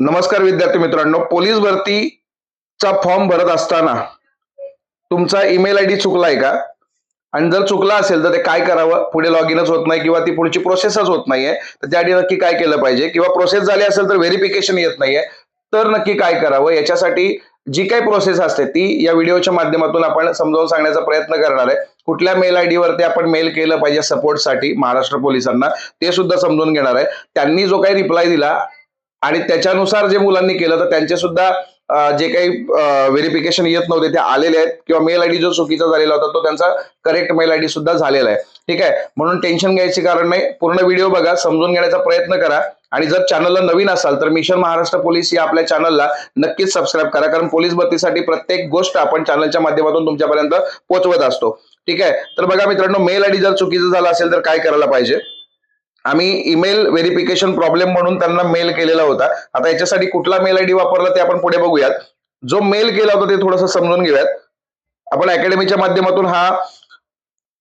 नमस्कार विद्यार्थी मित्रांनो पोलीस भरतीचा फॉर्म भरत असताना तुमचा ईमेल आय डी चुकलाय का? आणि जर चुकला असेल तर ते काय करावं? पुढे लॉग इनच होत नाही किंवा ती पुढची प्रोसेसच होत नाहीये. तर त्यासाठी नक्की काय केलं पाहिजे? किंवा प्रोसेस झाली असेल तर व्हेरिफिकेशन येत नाहीये. तर नक्की काय करावं? याच्यासाठी जी काही प्रोसेस असते ती या व्हिडिओच्या माध्यमातून आपण समजावून सांगण्याचा प्रयत्न करणार आहे. कुठल्या मेल आय वरती आपण मेल केलं पाहिजे सपोर्टसाठी महाराष्ट्र पोलिसांना ते सुद्धा समजून घेणार आहे. त्यांनी जो काही रिप्लाय दिला आणि त्याच्यानुसार जे मुलांनी केलं तर त्यांचे सुद्धा जे काही व्हेरिफिकेशन येत नव्हते ते आलेले आहेत. किंवा मेल आयडी जो चुकीचा झालेला होता तो त्यांचा करेक्ट मेल आयडी सुद्धा झालेला आहे. ठीक आहे? म्हणून टेन्शन घ्यायची कारण नाही. पूर्ण व्हिडिओ बघा समजून घेण्याचा प्रयत्न करा. आणि जर चॅनलला नवीन असाल तर मिशन महाराष्ट्र पोलीस या आपल्या चॅनलला नक्कीच सबस्क्राईब करा. कारण पोलीस भरतीसाठी प्रत्येक गोष्ट आपण चॅनलच्या माध्यमातून तुमच्यापर्यंत पोहोचवत असतो. ठीक आहे? तर बघा मित्रांनो मेल आयडी जर चुकीचं झालं असेल तर काय करायला पाहिजे? आम्ही ईमेल व्हेरिफिकेशन प्रॉब्लेम म्हणून त्यांना मेल केलेला होता. आता याच्यासाठी कुठला मेल आयडी वापरला ते आपण पुढे बघूयात. जो मेल केला होता ते थोडंसं समजून घेऊयात. आपण अकॅडमीच्या माध्यमातून हा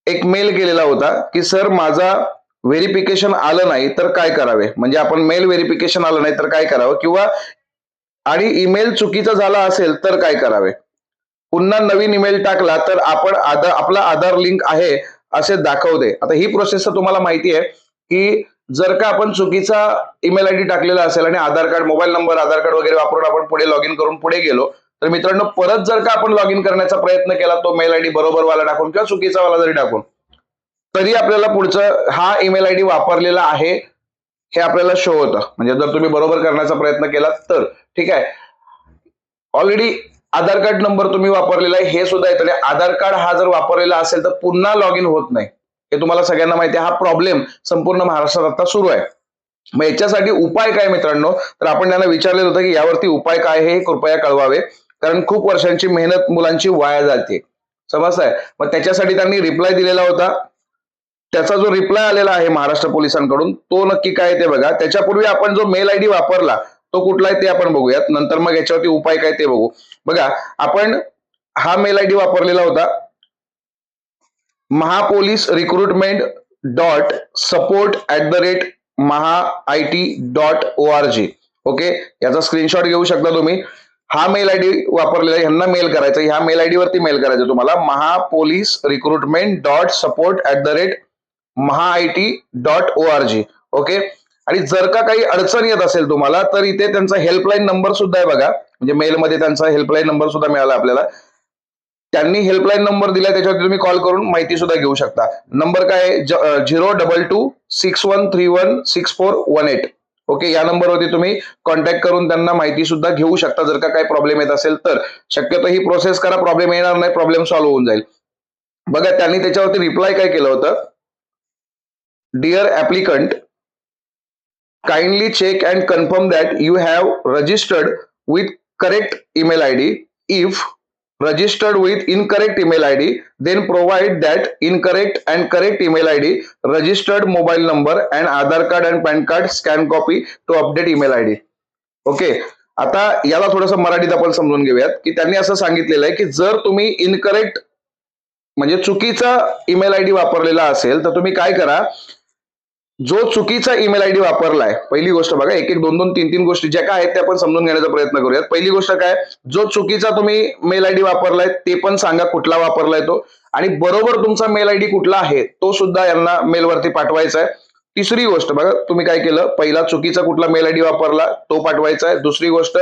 एक मेल केलेला होता की सर माझा व्हेरिफिकेशन आलं नाही तर काय करावे? म्हणजे आपण मेल व्हेरिफिकेशन आलं नाही तर काय करावं? किंवा आणि ईमेल चुकीचा झाला असेल तर काय करावे? पुन्हा नवीन ईमेल टाकला तर आपण आधार आपला आधार लिंक आहे असे दाखवते आता ही प्रोसेस तर तुम्हाला माहिती आहे. की जर का आपण चुकीचा ईमेल आयडी टाकलेला असेल आणि Aadhaar card mobile number Aadhaar card वगैरे वापरून आपण पुढे लॉग इन करून पुढे गेलो तर मित्रांनो परत जर का आपण लॉग इन करण्याचा प्रयत्न केला तो मेल आयडी बरोबर वाला टाकून किंवा चुकीचा वाला जरी टाकून तरी आपल्याला पुढचं हा ईमेल आयडी वापरलेला आहे हे आपल्याला शो होतं. म्हणजे जर तुम्ही बरोबर करण्याचा प्रयत्न केला तर ठीक आहे. ऑलरेडी आधार कार्ड नंबर तुम्ही वापरलेला आहे हे सुद्धा येतं. आणि आधार कार्ड हा जर वापरलेला असेल तर पुन्हा लॉग इन होत नाही. हे तुम्हाला सगळ्यांना माहिती आहे हा प्रॉब्लेम संपूर्ण महाराष्ट्रात आता सुरू आहे. मग याच्यासाठी उपाय काय मित्रांनो? तर आपण त्यांना विचारलेलं होतं की यावरती उपाय काय हे कृपया कळवावे. कारण खूप वर्षांची मेहनत मुलांची वाया जाते. समजताय मग त्याच्यासाठी त्यांनी रिप्लाय दिलेला होता. त्याचा जो रिप्लाय आलेला आहे महाराष्ट्र पोलिसांकडून तो नक्की काय ते बघा. त्याच्यापूर्वी आपण जो मेल आयडी वापरला तो कुठला आहे ते आपण बघूयात. नंतर मग याच्यावरती उपाय काय ते बघू. बघा आपण हा मेल आयडी वापरलेला होता. Mahapolice recruitment dot support at the rate maha I T dot O R G. Okay? याचा स्क्रीनशॉट घेऊ शकता तुम्ही. हा मेल आयडी वापरलेला ह्यांना मेल करायचा ह्या मेल आयडी वरती मेल करायचं तुम्हाला. Mahapolice recruitment dot support at the rate maha I T dot O R G. Okay? आणि जर का काही अडचण येत असेल तुम्हाला तर इथे त्यांचा हेल्पलाईन नंबर सुद्धा आहे बघा. म्हणजे मेलमध्ये त्यांचा हेल्पलाईन नंबर सुद्धा मिळाला आपल्याला. त्यांनी हेल्पलाईन नंबर दिलाय त्याच्यावरती तुम्ही कॉल करून माहिती सुद्धा घेऊ शकता. नंबर काय zero double two six one three one six four one eight okay या नंबरवरती तुम्ही कॉन्टॅक्ट करून त्यांना माहिती सुद्धा घेऊ शकता. जर का काही प्रॉब्लेम येत असेल तर. शक्यतो ही प्रोसेस करा प्रॉब्लेम येणार नाही प्रॉब्लेम सॉल्व्ह होऊन जाईल. बघा त्यांनी त्याच्यावरती रिप्लाय काय केलं होतं? Dear applicant kindly check and confirm that you have registered with correct email id if registered with incorrect email id then provide that incorrect and correct email id registered mobile number and aadhar card and pan card scan copy to update email id okay आता याला थोडंसं मराठीत आपण समजून घेऊयात की त्यांनी असं सांगितलेलं आहे की जर तुम्ही इनकरेक्ट म्हणजे चुकीचा ईमेल आयडी वापरलेला असेल तर तुम्ही काय करा जो चुकीचा ईमेल आयडी वापरलाय पहिली गोष्ट बघा एक एक दोन दोन तीन तीन गोष्टी ज्या काय आहेत त्या आपण समजून घेण्याचा प्रयत्न करूयात. पहिली गोष्ट काय जो चुकीचा तुम्ही मेल आयडी वापरलाय ते पण सांगा कुठला वापरलाय तो. आणि बरोबर तुमचा मेल आयडी कुठला आहे तो सुद्धा यांना मेलवरती पाठवायचा आहे. तिसरी गोष्ट बघा तुम्ही काय केलं पहिला चुकीचा कुठला मेल आयडी वापरला तो पाठवायचा आहे. दुसरी गोष्ट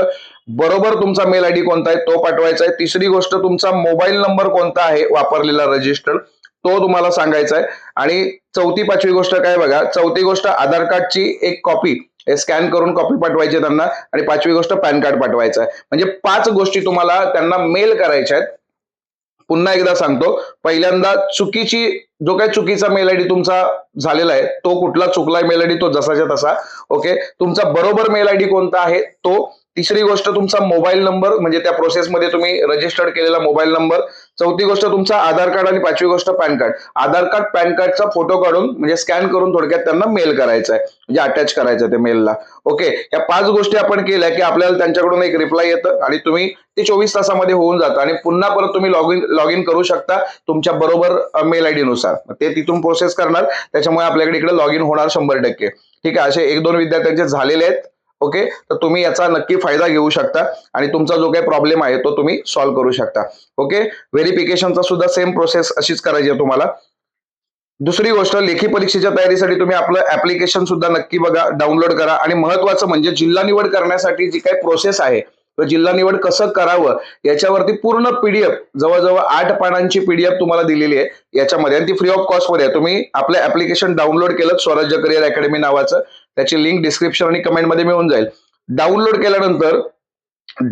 बरोबर तुमचा मेल आयडी कोणता आहे तो पाठवायचा आहे. तिसरी गोष्ट तुमचा मोबाईल नंबर कोणता आहे वापरलेला रजिस्टर्ड तो तुम्हाला सांगायचा आहे आणि चौथी पाचवी गोष्ट काय बघा चौथी गोष्ट आधार कार्डची एक कॉपी स्कॅन करून कॉपी पाठवायची आहे त्यांना आणि पाचवी गोष्ट पॅन कार्ड पाठवायचं आहे म्हणजे पाच गोष्टी तुम्हाला त्यांना मेल करायच्या आहेत. पुन्हा एकदा सांगतो पहिल्यांदा चुकीची जो काही चुकीचा मेल आयडी तुमचा झालेला आहे तो कुठला चुकलाय मेल आयडी तो जसाच्या तसा ओके तुमचा बरोबर मेल आयडी कोणता आहे तो तिसरी गोष्ट तुमचा मोबाईल नंबर म्हणजे त्या प्रोसेसमध्ये तुम्ही रजिस्टर्ड केलेला मोबाईल नंबर चौथी गोष्ट तुमचा आधार कार्ड आणि पाचवी गोष्ट pan card. Aadhaar card pan कार्डचा फोटो काढून म्हणजे स्कॅन करून थोडक्यात त्यांना मेल करायचा आहे म्हणजे अटॅच करायचं ते मेलला ओके या पाच गोष्टी आपण केल्या की आपल्याला त्यांच्याकडून एक रिप्लाय येतं आणि तुम्ही ते चोवीस तासामध्ये होऊन जातं आणि पुन्हा परत तुम्ही लॉग इन लॉग इन करू शकता तुमच्या बरोबर मेल आयडी नुसार. ते तिथून प्रोसेस करणार. त्याच्यामुळे आपल्याकडे इकडे लॉग इन होणार शंभर टक्के. ठीक आहे असे एक दोन विद्यार्थ्यांचे झालेले आहेत. ओके? तर तुम्ही याचा नक्की फायदा घेऊ शकता आणि तुमचा जो काही प्रॉब्लेम आहे तो तुम्ही सॉल्व्ह करू शकता. ओके? व्हेरिफिकेशनचा सुद्धा सेम प्रोसेस अशीच करायची आहे तुम्हाला. दुसरी गोष्ट लेखी परीक्षेच्या तयारीसाठी तुम्ही आपलं ऍप्लिकेशन सुद्धा नक्की बघा डाउनलोड करा. आणि महत्वाचं म्हणजे जिल्हा निवड करण्यासाठी जी काही प्रोसेस आहे तर जिल्हा निवड कसं करावं याच्यावरती पूर्ण पीडीएफ जवळजवळ आठ पानांची पीडीएफ तुम्हाला दिलेली आहे. याच्यामध्ये आणि ती फ्री ऑफ कॉस्टमध्ये आहे. तुम्ही आपलं ऍप्लिकेशन डाउनलोड केलं स्वराज्य करिअर अकॅडमी नावाचं. त्याची लिंक डिस्क्रिप्शन आणि कमेंटमध्ये मिळून जाईल. डाउनलोड केल्यानंतर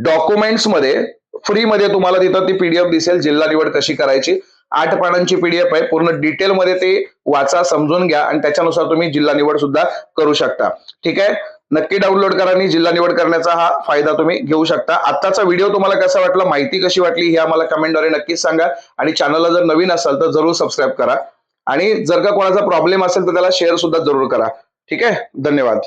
डॉक्युमेंट्समध्ये फ्रीमध्ये तुम्हाला तिथं ती पीडीएफ दिसेल जिल्हा निवड कशी करायची. आठ पानांची पीडीएफ आहे. पूर्ण डिटेलमध्ये ते वाचा समजून घ्या आणि त्याच्यानुसार तुम्ही जिल्हा निवड सुद्धा करू शकता. ठीक आहे? नक्की डाउनलोड करा आणि जिल्हा निवड करण्याचा हा फायदा तुम्ही घेऊ शकता. आत्ताचा व्हिडिओ तुम्हाला कसा वाटला माहिती कशी वाटली हे आम्हाला कमेंटद्वारे नक्कीच सांगा. आणि चॅनलला जर नवीन असाल तर जरूर सबस्क्राईब करा. आणि जर का कोणाचा प्रॉब्लेम असेल तर त्याला शेअर सुद्धा जरूर करा. ठीक आहे? धन्यवाद.